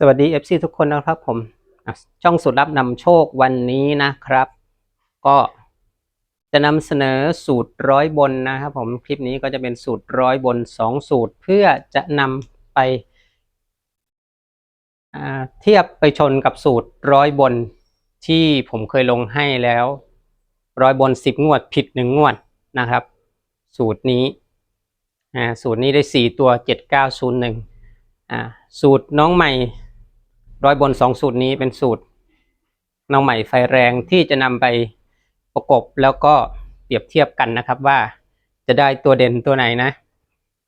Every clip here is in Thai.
สวัสดี FC ทุกคนนะครับผมช่องสุดลับนำโชควันนี้นะครับ ก็จะนำเสนอสูตรร้อยบนนะครับผมคลิปนี้ก็จะเป็นสูตรร้อยบนสองสูตรเพื่อจะนำไปเทียบไปชนกับสูตรร้อยบนที่ผมเคยลงให้แล้วร้อยบนสิบงวดผิดหนึ่งงวดนะครับ สูตรนี้สูตรนี้ได้สี่ตัวเจ็ดเก้าศูนย์หนึ่งสูตรน้องใหม่ ร้อยบนสองสูตรนี้เป็นสูตรน้องใหม่ไฟแรงที่จะนำไปประกบแล้วก็เปรียบเทียบกันนะครับว่าจะได้ตัวเด่นตัวไหนนะ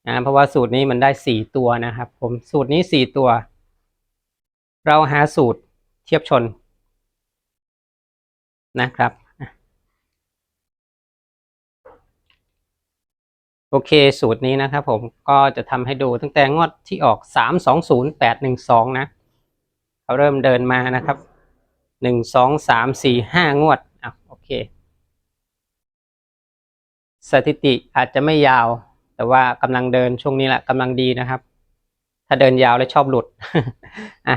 อ่าเพราะว่าสูตรนี้มันได้สี่ตัวนะครับผมสูตรนี้สี่ตัว เราหาสูตรเทียบชนนะครับโอเคสูตรนี้นะครับผมก็จะทำให้ดูตั้งแต่งวดที่ออกสามสองศูนย์แปดหนึ่งสองนะ เขาเริ่มเดินมานะครับหนึ่งสองสามสี่ห้างวดอะโอเค สถิติอาจจะไม่ยาว แต่ว่ากำลังเดินช่วงนี้แหละกำลังดีนะครับ ถ้าเดินยาวแล้วชอบหลุดอะ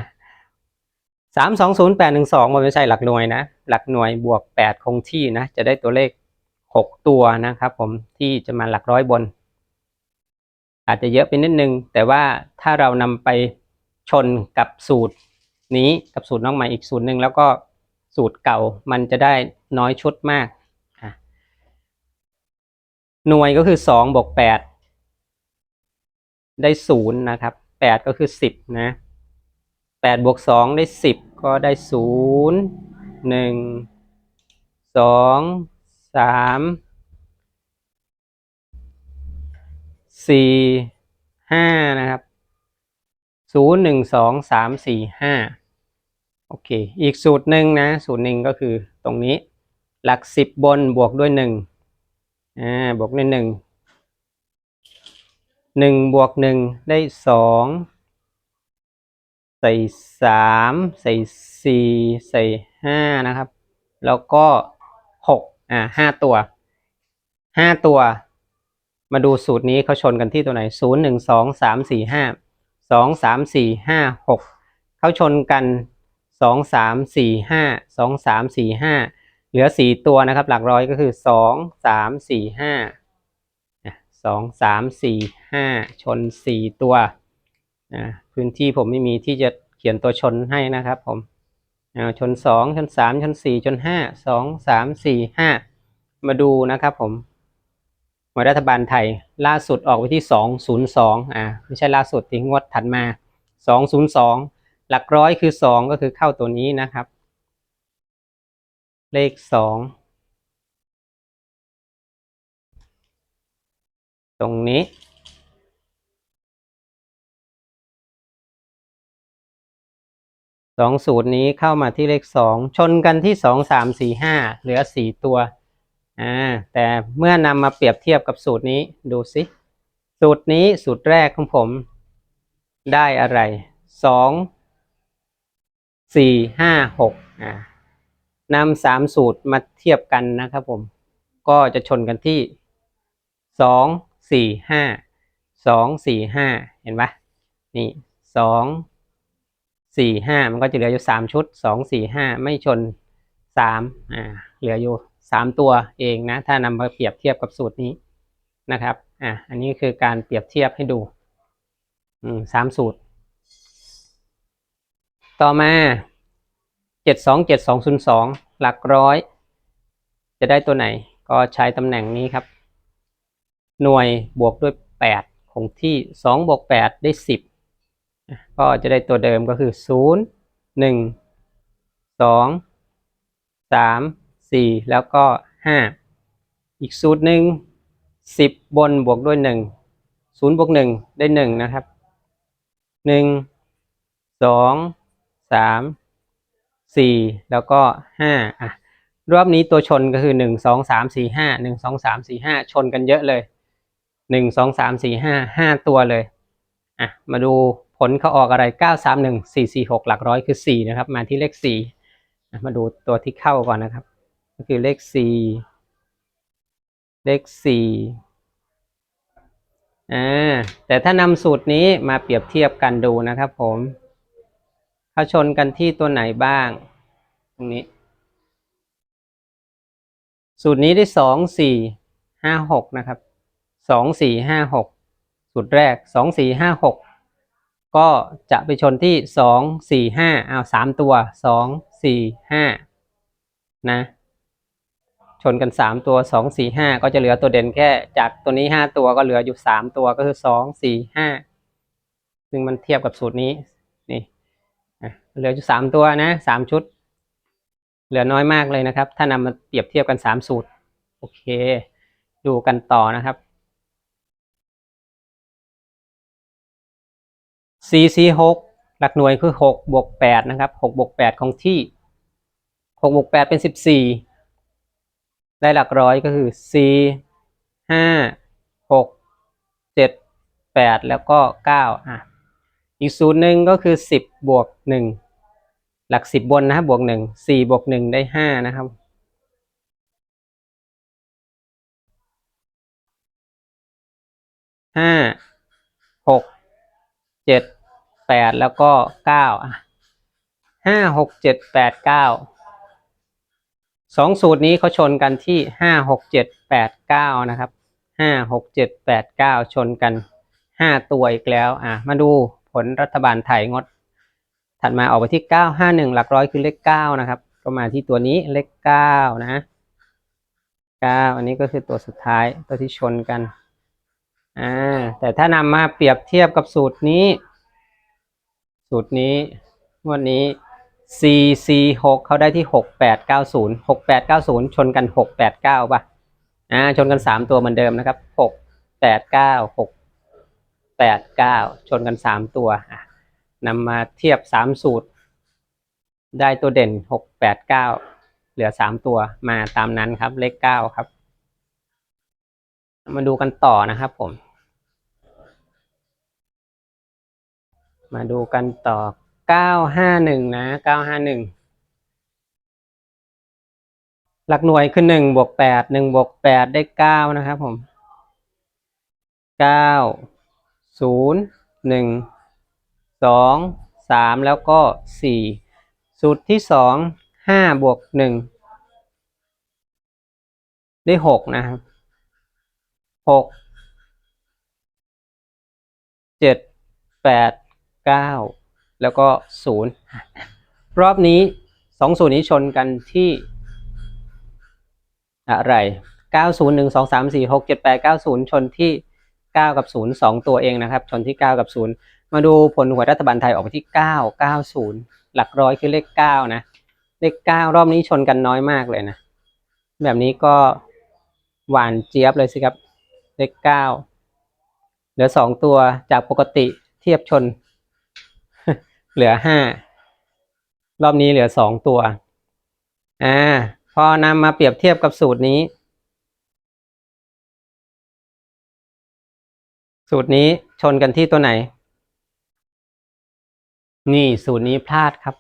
สามสองศูนย์แปดหนึ่งสองมันไม่ใช่หลักหน่วยนะ หลักหน่วยบวกแปดคงที่นะ จะได้ตัวเลขหกตัวนะครับผมที่จะมาหลักร้อยบน อาจจะเยอะไปนิดนึง แต่ว่าถ้าเรานำไปชนกับสูตร นี้กับสูตรน้องใหม่อีกสูตรหนึ่งแล้วก็สูตรเก่ามันจะได้น้อยชุดมากอะหน่วยก็คือสองบวกแปดได้ศูนย์นะครับแปดก็คือสิบนะแปดบวกสองได้สิบก็ได้ศูนย์หนึ่งสองสามสี่ห้านะครับศูนย์หนึ่งสองสามสี่ห้า โอเค อีกสูตรหนึ่งนะ สูตรหนึ่งก็คือตรงนี้ หลักสิบบนบวกด้วยหนึ่งอ่าบวกด้วยหนึ่งหนึ่งบวกหนึ่งได้สองใส่สามใส่สี่ใส่ห้านะครับ แล้วก็หกอ่าห้าตัวห้าตัว มาดูสูตรนี้เขาชนกันที่ตัวไหนศูนย์หนึ่งสองสามสี่ห้าสองสามสี่ห้าหกเขาชนกัน สองสามสี่ห้าสองสามสี่ห้าเหลือสี่ตัวนะครับ หลักร้อยก็คือสองสามสี่ห้าสองสามสี่ห้าชนสี่ตัวอ่าพื้นที่ผมไม่มีที่จะเขียนตัวชนให้นะครับผมชนสองชนสามชนสี่ชนห้าสองสามสี่ห้ามาดูนะครับผมหวยรัฐบาลไทยล่าสุดออกไปที่สองศูนย์สองอ่าไม่ใช่ล่าสุดที่งวดถัดมาสองศูนย์สอง หลักร้อยคือสองก็คือเข้าตัวนี้นะครับ เลขสองตรงนี้ สองสูตรนี้เข้ามาที่เลขสองชนกันที่สองสามสี่ห้าเหลือสี่ตัว อ่า แต่เมื่อนำมาเปรียบเทียบกับสูตรนี้ดูสิ สูตรนี้สูตรแรกของผมได้อะไรสอง สี่ห้าหกอ่านำสามสูตรมาเทียบกันนะครับผม ก็จะชนกันที่สองสี่ห้าสองสี่ห้าเห็นปะนี่สองสี่ห้ามันก็จะเหลืออยู่สามชุดสองสี่ห้าไม่ชนสามอ่าเหลืออยู่สามตัวเองนะ ถ้านำมาเปรียบเทียบกับสูตรนี้นะครับ อะอันนี้คือการเปรียบเทียบให้ดู อืมสามสูตร ต่อมาเจ็ดสองเจ็ดสองศูนย์สองหลักร้อย จะได้ตัวไหนก็ใช้ตำแหน่งนี้ครับ หน่วยบวกด้วยแปดคงที่สองบวกแปดได้สิบก็จะได้ตัวเดิมก็คือศูนย์หนึ่งสองสามสี่แล้วก็ห้าอีกสูตรหนึ่งสิบบนบวกด้วยหนึ่งศูนย์บวกหนึ่งได้หนึ่งนะครับหนึ่งสอง สามสี่แล้วก็ห้าอะรอบนี้ตัวชนก็คือหนึ่งสองสามสี่ห้าหนึ่งสองสามสี่ห้าชนกันเยอะเลยหนึ่งสองสามสี่ห้าห้าตัวเลยอะมาดูผลเขาออกอะไรเก้าสามหนึ่งสี่สี่หกหลักร้อยคือสี่นะครับ มาที่เลขสี่มาดูตัวที่เข้าก่อนนะครับ ก็คือเลขสี่เลขสี่อ่าแต่ถ้านำสูตรนี้มาเปรียบเทียบกันดูนะครับผม เขาชนกันที่ตัวไหนบ้าง ตรงนี้ สูตรนี้ได้สองสี่ห้าหกนะครับสองสี่ห้าหกสูตรแรกสองสี่ห้าหกก็จะไปชนที่สองสี่ห้าเอาสามตัวสองสี่ห้านะชนกันสามตัวสองสี่ห้าก็จะเหลือตัวเด่นแค่ จากตัวนี้ห้าตัวก็เหลืออยู่สามตัวก็คือสองสี่ห้าซึ่งมันเทียบกับสูตรนี้ เหลืออยู่สามตัวนะสามชุด เหลือน้อยมากเลยนะครับ ถ้านำมาเปรียบเทียบกันสามสูตร โอเค ดูกันต่อนะครับ c c หกหลักหน่วยคือหกบวกแปดนะครับหกบวกแปดของที่หกบวกแปดเป็นสิบสี่ได้หลักร้อยก็คือ c ห้าหกเจ็ดแปดแล้วก็เก้าอะ อีกสูตรหนึ่งก็คือสิบบวกหนึ่ง หลักสิบบนนะครับบวกหนึ่งสี่บวกหนึ่งได้ห้านะครับ ห้า หก เจ็ด แปด แล้วก็เก้าอะห้าหกเจ็ดแปดเก้า สองสูตรนี้เขาชนกันที่ห้าหกเจ็ดแปดเก้านะครับห้าหกเจ็ดแปดเก้าชนกันห้าตัวอีกแล้ว อะ มาดูผลรัฐบาลไทยงด ถัดมาออกไปที่เก้าห้าหนึ่งหลักร้อยคือเลขเก้านะครับ ก็มาที่ตัวนี้เลขเก้านะเก้าอันนี้ก็คือตัวสุดท้ายตัวที่ชนกัน อ่า แต่ถ้านำมาเปรียบเทียบกับสูตรนี้ สูตรนี้งวดนี้ C C หกเขาได้ที่หกแปดเก้าศูนย์หกแปดเก้าศูนย์ชนกันหกแปดเก้าป่ะ อ่า ชนกันสามตัวเหมือนเดิมนะครับหกแปดเก้าหกแปดเก้าชนกันสามตัวอะ นำมาเทียบสามสูตร ได้ตัวเด่นหกแปดเก้าเหลือสามตัวมาตามนั้นครับเลขเก้าครับ มาดูกันต่อนะครับผม มาดูกันต่อ951นะ951หลักหน่วยคือ1บวก8 1บวก8ได้9นะครับผม9 0 1 2 3 แล้วก็ 4 สูตรที่ 2 5บวก1ได้ 6 นะครับหกเจ็ดแปดเก้าแล้วก็ศูนย์รอบนี้สองศูนย์นี้ชนกันที่อะไรเก้าศูนย์หนึ่งสองสามสี่หกเจ็ดแปดเก้าศูนย์ชนที่เก้ากับศูนย์สองตัวเองนะครับ ชนที่เก้ากับศูนย์ มาดูผลหวยรัฐบาลไทยออกไปที่เก้าเก้าศูนย์หลักร้อยคือเลขเก้านะ เลขเก้ารอบนี้ชนกันน้อยมากเลยนะ แบบนี้ก็หวานเจี๊ยบเลยสิครับ เลขเก้าเหลือสองตัวจากปกติเทียบชน เหลือห้ารอบนี้เหลือสองตัว อ่า พอนำมาเปรียบเทียบกับสูตรนี้ สูตรนี้ชนกันที่ตัวไหน นี่สูตรนี้พลาดครับ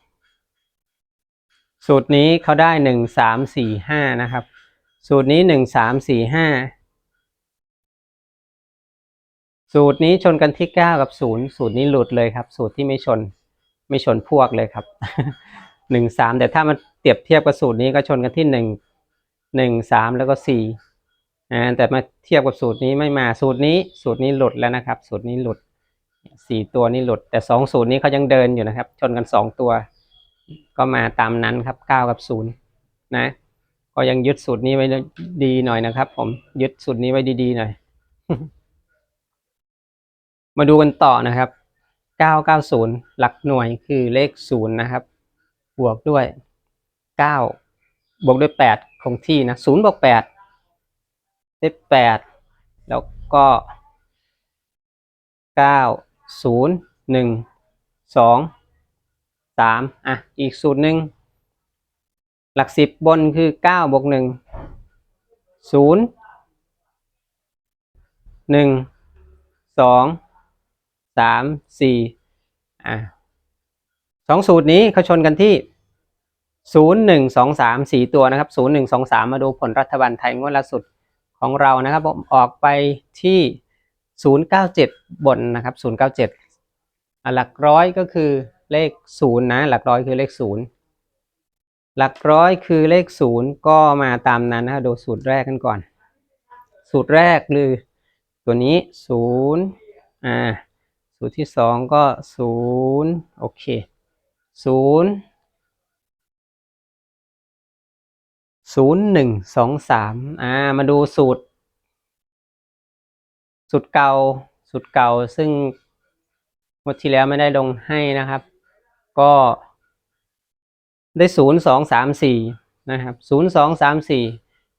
สูตรนี้เขาได้หนึ่งสามสี่ห้านะครับ สูตรนี้หนึ่งสามสี่ห้าสูตรนี้ชนกันที่เก้ากับศูนย์สูตรนี้หลุดเลยครับ สูตรที่ไม่ชนไม่ชนพวกเลยครับหนึ่งสามแต่ถ้ามันเปรียบเทียบกับสูตรนี้ก็ชนกันที่หนึ่งหนึ่งสามแล้วก็สี่แต่มาเทียบกับสูตรนี้ไม่มาสูตรนี้สูตรนี้หลุดแล้วนะครับ สูตรนี้หลุด สี่ตัวนี้หลุด แต่สองสูตรนี้เขายังเดินอยู่นะครับ ชนกันสองตัว ก็มาตามนั้นครับเก้ากับศูนย์นะ ก็ยังยึดสูตรนี้ไว้ดีหน่อยนะครับ ผมยึดสูตรนี้ไว้ดีๆหน่อย มาดูกันต่อนะครับ990หลักหน่วยคือเลขศูนย์นะครับ บวกด้วย9บวกด้วย8คงที่นะ0บวก8ได้8แล้วก็เก้า 9 0 1 2 3อะ อีกสูตรหนึ่งหลักสิบบนคือ9บวก1 0 1 2สามสี่อะสองสูตรนี้เขาชนกันที่ศูนย์หนึ่งสองสามสี่ตัวนะครับศูนย์หนึ่งสองสามมาดูผลรัฐบาลไทยงวดล่าสุดของเรานะครับผมออกไปที่ ศูนย์เก้าเจ็ดบนนะครับศูนย์เก้าเจ็ดหลักร้อยก็คือเลขศูนย์นะ หลักร้อยคือเลขศูนย์หลักร้อยคือเลขศูนย์ก็มาตามนั้นนะดูสูตรแรกกันก่อน สูตรแรกคือตัวนี้ศูนย์อ่า สูตรที่สองก็ศูนย์โอเคศูนย์ศูนย์หนึ่งสองสามอ่า มาดูสูตร สูตรเก่าสูตรเก่าซึ่งงวดที่แล้วไม่ได้ลงให้นะครับ ก็ได้ศูนย์สองสามสี่นะครับศูนย์สองสามสี่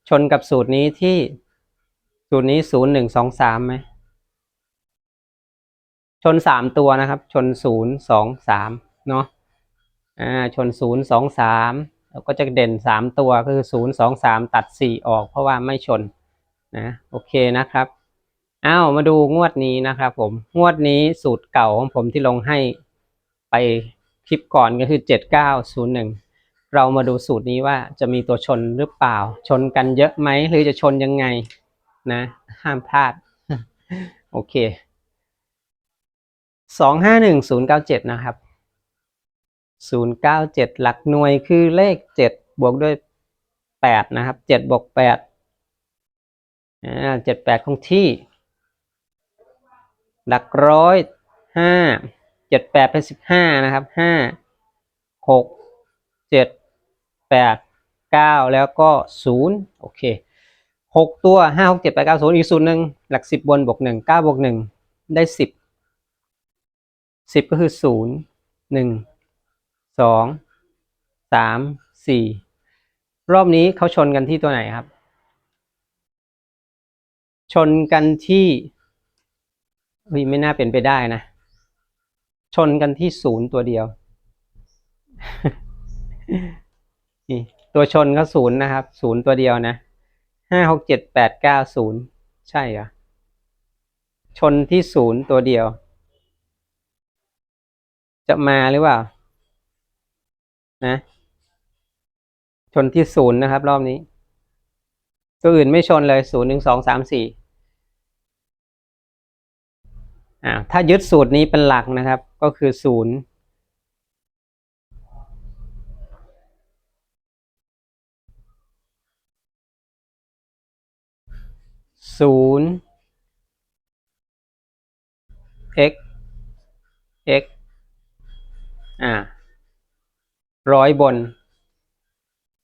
ชนกับสูตรนี้ที่สูตรนี้ศูนย์หนึ่งสองสามไหมชนสามตัวนะครับ ชนศูนย์สองสามเนาะอ่าชนศูนย์สองสามแล้วก็จะเด่นสามตัวก็คือศูนย์สองสามตัดสี่ออกเพราะว่าไม่ชนนะโอเคนะครับ อ้าวมาดูงวดนี้นะครับผมงวดนี้สูตรเก่าของผมที่ลงให้ไปคลิปก่อนก็คือเจ็ดเก้าศูนย์หนึ่งเรามาดูสูตรนี้ว่าจะมีตัวชนหรือเปล่า ชนกันเยอะไหมหรือจะชนยังไงนะ ห้ามพลาด โอเคสองห้าหนึ่งศูนย์เก้าเจ็ดนะครับศูนย์เก้าเจ็ดหลักหน่วยคือเลขเจ็ดบวกด้วยแปดนะครับเจ็ดบวกแปดอ่าเจ็ดแปดคงที่ หลักร้อยห้าเจ็ดแปดเป็นสิบห้านะครับห้าหกเจ็ดแปดเก้าแล้วก็ศูนย์โอเคหกตัวห้าหกเจ็ดแปดเก้าศูนย์อีกศูนย์หนึ่งหลักสิบบนบวกหนึ่งเก้าบวกหนึ่งได้สิบสิบก็คือศูนย์หนึ่งสองสามสี่รอบนี้เขาชนกันที่ตัวไหนครับ ชนกันที่ เฮ้ยไม่น่าเป็นไปได้นะ ชนกันที่ศูนย์ตัวเดียว นี่ตัวชนก็ศูนย์นะครับศูนย์ตัวเดียวนะห้าหกเจ็ดแปดเก้าศูนย์ใช่เหรอชนที่ศูนย์ตัวเดียว จะมาหรือเปล่า นะ ชนที่ศูนย์นะครับ รอบนี้ ตัวอื่นไม่ชนเลยศูนย์หนึ่งสองสามสี่ อ่าถ้ายึดสูตรนี้เป็นหลักนะครับ ก็คือศูนย์ศูนย์ x x อ่าร้อยบน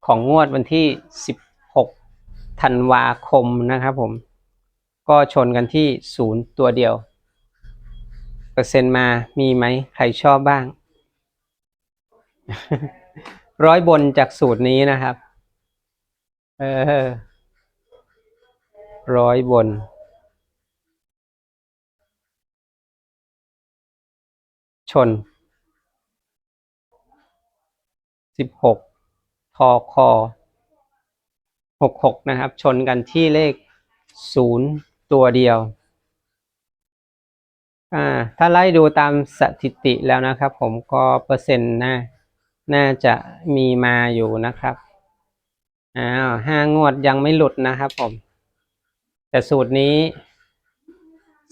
ของงวดวันที่สิบหกธันวาคมนะครับผม ก็ชนกันที่ศูนย์ตัวเดียว เปอร์เซ็นต์มามีไหมใครชอบบ้าง ร้อยบนจากสูตรนี้นะครับ เออ ร้อยบน ชนสิบหกทอคอหกหกนะครับ ชนกันที่เลขศูนย์ตัวเดียว อ่าถ้าไล่ดูตามสถิติแล้วนะครับ ผมก็เปอร์เซ็นต์น่าน่าจะมีมาอยู่นะครับอ้าวห้างวดยังไม่หลุดนะครับ ผม แต่สูตรนี้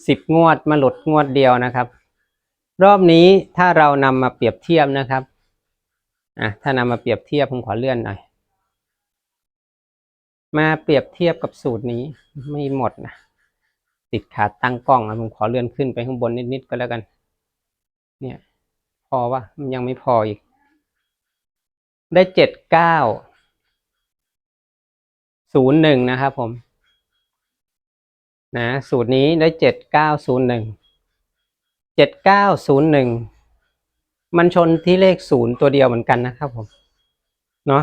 สิบงวดมาหลุดงวดเดียวนะครับ รอบนี้ถ้าเรานำมาเปรียบเทียบนะครับอะถ้านำมาเปรียบเทียบผมขอเลื่อนหน่อยมาเปรียบเทียบกับสูตรนี้ไม่หมดนะ ติดขาตั้งกล้องนะผมขอเลื่อนขึ้นไปข้างบนนิดๆก็แล้วกัน เนี่ย พอวะมันยังไม่พออีก ได้เจ็ดเก้าศูนย์หนึ่งนะครับผม นะ สูตรนี้ได้เจ็ดเก้าศูนย์หนึ่งเจ็ดเก้าศูนย์หนึ่งมันชนที่เลขศูนย์ตัวเดียวเหมือนกันนะครับผม เนาะ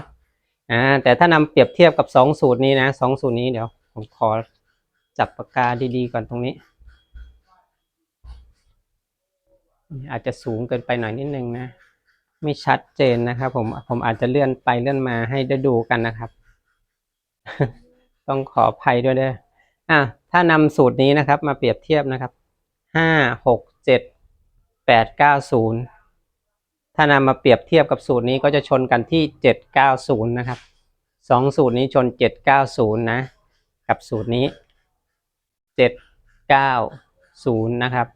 อ่าแต่ถ้านำเปรียบเทียบกับสองสูตรนี้นะสองสูตรนี้เดี๋ยว ผมขอ จับปากกาดีๆก่อนตรงนี้ อาจจะสูงเกินไปหน่อยนิดนึงนะ ไม่ชัดเจนนะครับผมผมอาจจะเลื่อนไปเลื่อนมาให้ได้ดูกันนะครับ ต้องขออภัยด้วยด้ออะถ้านำสูตรนี้นะครับ มาเปรียบเทียบนะครับห้าหกเจ็ดแปดเก้าศูนย์ถ้านำมาเปรียบเทียบกับสูตรนี้ก็จะชนกันที่เจ็ดเก้าศูนย์นะครับสองสูตรนี้ชนเจ็ดเก้าศูนย์นะ กับสูตรนี้ เจ็ดเก้าศูนย์นะครับ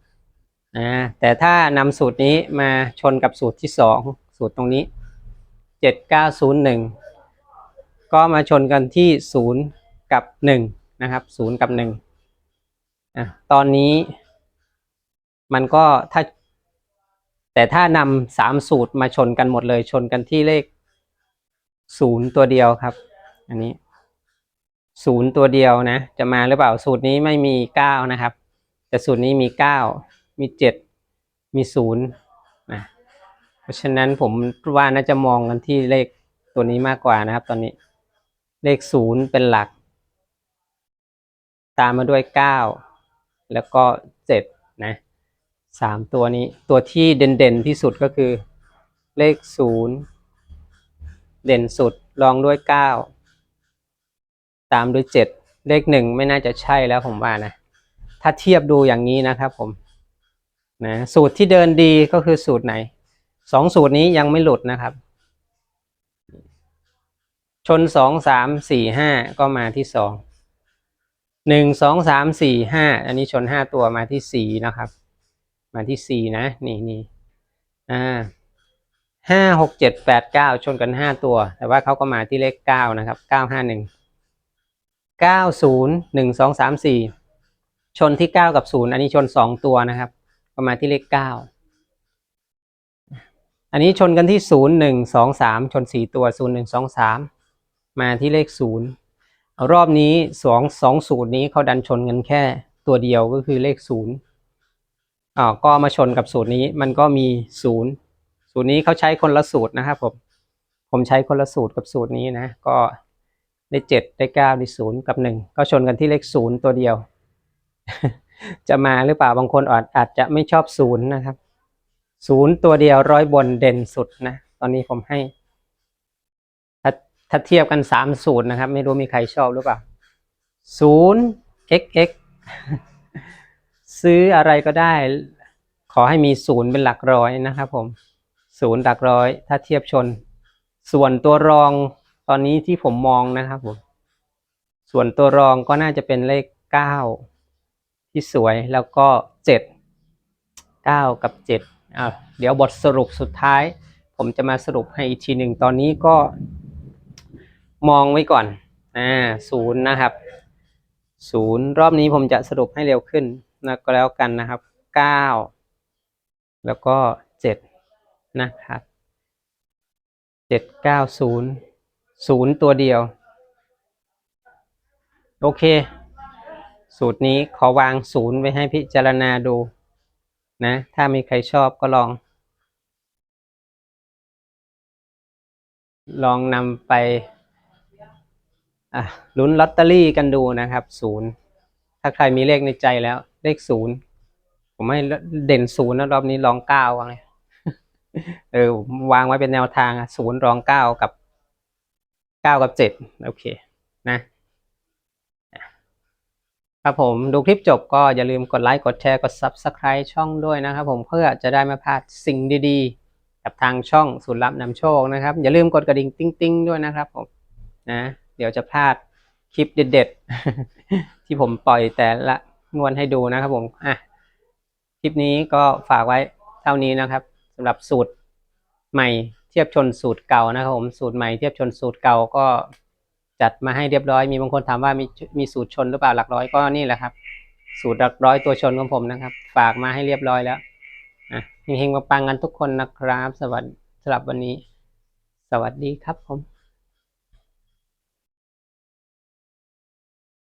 อ่าแต่ถ้านำสูตรนี้มาชนกับสูตรที่สองสูตรตรงนี้เจ็ดเก้าศูนย์หนึ่งก็มาชนกันที่ศูนย์กับหนึ่งนะครับศูนย์กับหนึ่งอะตอนนี้มันก็ถ้า แต่ถ้านำสามสูตรมาชนกันหมดเลยชนกันที่เลขศูนย์ตัวเดียวครับ อันนี้ ศูนย์ตัวเดียวนะ จะมาหรือเปล่าสูตรนี้ไม่มีเก้านะครับ แต่สูตรนี้มีเก้ามีเจ็ดมีศูนย์นะเพราะฉะนั้นผมว่าน่าจะมองกันที่เลขตัวนี้มากกว่านะครับ ตอนนี้เลขศูนย์เป็นหลัก ตามมาด้วยเก้าแล้วก็เจ็ดนะสามตัวนี้ตัวที่เด่นๆที่สุดก็คือเลขศูนย์เด่นสุดรองด้วยเก้า ตามด้วยเจ็ดเลขหนึ่งไม่น่าจะใช่แล้วผมว่านะ ถ้าเทียบดูอย่างนี้นะครับผมนะสูตรที่เดินดีก็คือสูตรไหนสองสูตรนี้ยังไม่หลุดนะครับ ชนสองสามสี่ห้าก็มาที่สองหนึ่งสองสามสี่ห้าอันนี้ชนห้าตัวมาที่สี่นะครับ มาที่สี่นะนี่นี่อ่าห้าหกเจ็ดแปดเก้าชนกันห้าตัว แต่ว่าเขาก็มาที่เลขเก้านะครับเก้าห้าหนึ่ง เก้าศูนย์หนึ่งสองสามสี่ชนที่เก้ากับศูนย์อันนี้ชนสองตัวนะครับก็มาณที่เลขเก้าอันนี้ชนกันที่ศูนย์หนึ่งสองสามชนสี่ตัวศูนย์หนึ่งสองสามมาที่เลขศูนย์รอบนี้สองสองสูตรนี้เขาดันชนกันแค่ตัวเดียวก็คือเลขศูนย์อ่าก็มาชนกับสูตรนี้มันก็มีศูนย์สูตรนี้เขาใช้คนละสูตรนะครับผมผมใช้คนละสูตรกับสูตรนี้นะ ก็ ได้เจ็ดได้เก้าได้ศูนย์กับหนึ่งก็ชนกันที่เลขศูนย์ตัวเดียว จะมาหรือเปล่าบางคนอาจอาจจะไม่ชอบศูนย์นะครับศูนย์ตัวเดียวร้อยบนเด่นสุดนะ ตอนนี้ผมให้ ถ้าถ้าเทียบกันสามสูตรนะครับ ไม่รู้มีใครชอบหรือเปล่าศูนย์ xx ซื้ออะไรก็ได้ ขอให้มีศูนย์เป็นหลักร้อยนะครับผมศูนย์หลักร้อย ถ้าเทียบชน ส่วนตัวรอง ตอนนี้ที่ผมมองนะครับผม ส่วนตัวรองก็น่าจะเป็นเลขเก้าที่สวยแล้วก็เจ็ดเก้ากับเจ็ดอ่าเดี๋ยวบทสรุปสุดท้าย ผมจะมาสรุปให้อีกทีหนึ่งตอนนี้ก็มองไว้ก่อนอ่าศูนย์นะครับศูนย์รอบนี้ผมจะสรุปให้เร็วขึ้นนะก็แล้วกันนะครับเก้าแล้วก็เจ็ดนะครับเจ็ดเก้าศูนย์ ศูนย์ตัวเดียว โอเค สูตรนี้ขอวางศูนย์ไว้ให้พิจารณาดูนะ ถ้ามีใครชอบก็ลอง ลองนำไปลุ้นลอตเตอรี่กันดูนะครับศูนย์ถ้าใครมีเลขในใจแล้ว เลขศูนย์ผมให้เด่นศูนย์นะรอบนี้ลองเก้าเลยเออวางไว้เป็นแนวทางศูนย์รองเก้ากับ เก้ากับเจ็ดโอเคนะครับผมดูคลิปจบก็อย่าลืมกดไลค์กดแชร์กด Subscribe ช่องด้วยนะครับผมเพื่อจะได้ไม่พลาดสิ่งดีๆ กับทางช่องสูตรลับนำโชคนะครับ อย่าลืมกดกระดิ่งติ้งๆ ด้วยนะครับผมนะเดี๋ยวจะพลาดคลิปเด็ดๆ ที่ผมปล่อยแต่ละงวนให้ดูนะครับผมอะคลิปนี้ก็ฝากไว้เท่านี้นะครับสำหรับสูตรใหม่ ทียบชนสูตรเก่านะครับผมสูตรใหม่เทียบชนสูตรเก่าก็จัดมาให้เรียบร้อย มีบางคนถามว่ามีมีสูตรชนหรือเปล่าหลักร้อยก็นี่แหละครับ สูตรหลักร้อยตัวชนของผมนะครับ ฝากมาให้เรียบร้อยแล้วอะเฮงๆมาปังๆกันทุกคนนะครับ สวัสดีสำหรับวันนี้ สวัสดีครับผม